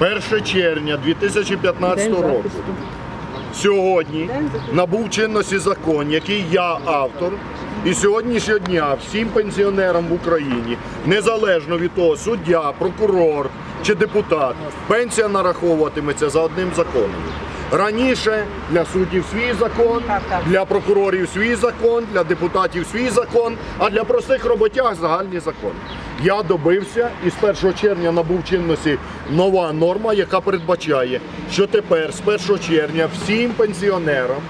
1 червня 2015 року. Сьогодні набув чинності закон, який я автор. І сьогоднішнього дня всім пенсіонерам в Україні, незалежно від того, суддя, прокурор чи депутат, пенсія нараховуватиметься за одним законом. Раніше для суддів свій закон, для прокурорів свій закон, для депутатів свій закон, а для простих роботяг загальний закон. Я добився і з 1 червня набув чинності нова норма, яка передбачає, що тепер з 1 червня всім пенсіонерам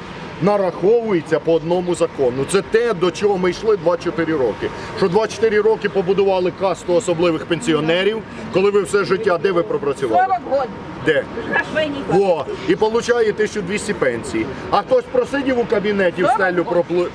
нараховується по одному закону. Це те, до чого ми йшли 24 роки. Що 24 роки побудували касту особливих пенсіонерів, коли ви все життя де ви пропрацювали? 40 год. Де? Во, і получає 1200 пенсій. А хтось просидів у кабінеті, в стелю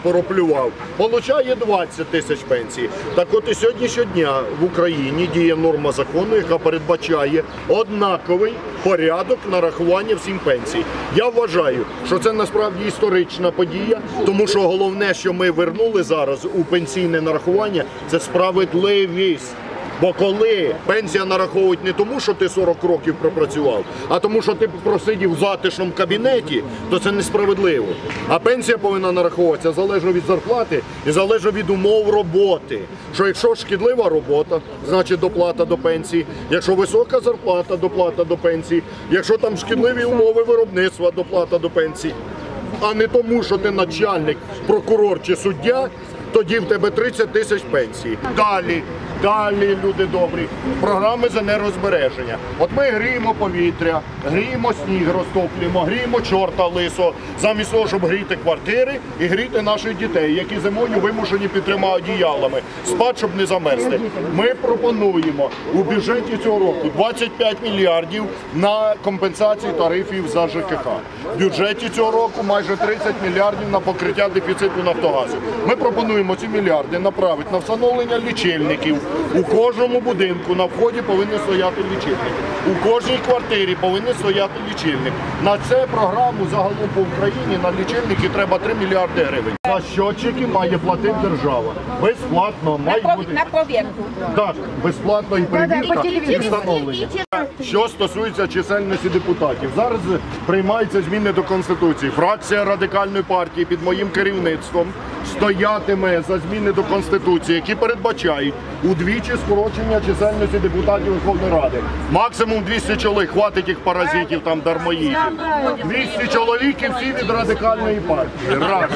проплював, получає 20 тисяч пенсій. Так от і сьогоднішнього дня в Україні діє норма закону, яка передбачає однаковий порядок нарахування всім пенсій. Я вважаю, що це насправді історична подія, тому що головне, що ми вернули зараз у пенсійне нарахування, це справедливість. Бо коли пенсія нараховують не тому, що ти 40 років пропрацював, а тому, що ти просидів в затишному кабінеті, то це несправедливо. А пенсія повинна нараховуватися залежно від зарплати і залежно від умов роботи. Що якщо шкідлива робота, значить доплата до пенсії. Якщо висока зарплата, доплата до пенсії. Якщо там шкідливі умови виробництва, доплата до пенсії. А не тому, що ти начальник, прокурор чи суддя, тоді в тебе 30 тисяч пенсій. Далі, далі, люди добрі, програми з енергозбереження. От ми гріємо повітря, гріємо сніг, розтоплюємо, гріємо чорта лисо, замість того, щоб гріти квартири і гріти наших дітей, які зимою вимушені під трьома одіялами, спати, щоб не замерзти. Ми пропонуємо у бюджеті цього року 25 мільярдів на компенсації тарифів за ЖКХ. В бюджеті цього року майже 30 мільярдів на покриття дефіциту Нафтогазу. Ми пропонуємо ці мільярди направити на встановлення лічильників. У кожному будинку на вході повинен стояти лічильник. У кожній квартирі повинен стояти лічильник. На це програму загалом по Україні на лічильники треба 3 мільярди гривень. За щотчики має платити держава. Безплатно має бути. на поверку. Так, безплатно і перевірка, І встановлення. Що стосується чисельності депутатів, зараз приймаються зміни до Конституції. Фракція радикальної партії під моїм керівництвом стоятиме за зміни до Конституції, які передбачають удвічі скорочення чисельності депутатів Верховної Ради. Максимум 200 чоловік, хватить їх паразитів там дармоїдів. 200 чоловік і всі від радикальної партії. Раз.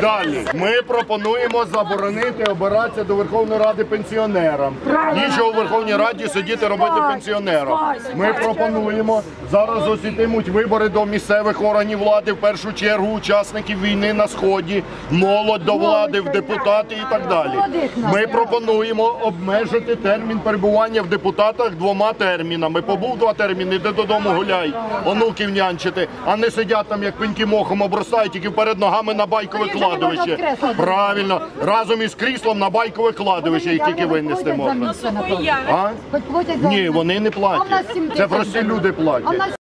Далі. Ми пропонуємо заборонити обиратися до Верховної Ради пенсіонерам. Нічого у Верховній Раді сидіти робити пенсіонерам. Ми пропонуємо зараз ось ітимуть вибори до місцевих органів влади, в першу чергу учасників війни на сході, молодь до влади, в депутати і так далі. Ми пропонуємо обмежити термін перебування в депутатах двома термінами. Побув два терміни, йди додому гуляй, онуків нянчити, а не сидять там, як пеньки мохом обростають, тільки перед ногами на байкове кладовище. Правильно, разом із кріслом на байкове кладовище, їх тільки винести можна. А? За Ні, вони не платять. Це прості люди платять.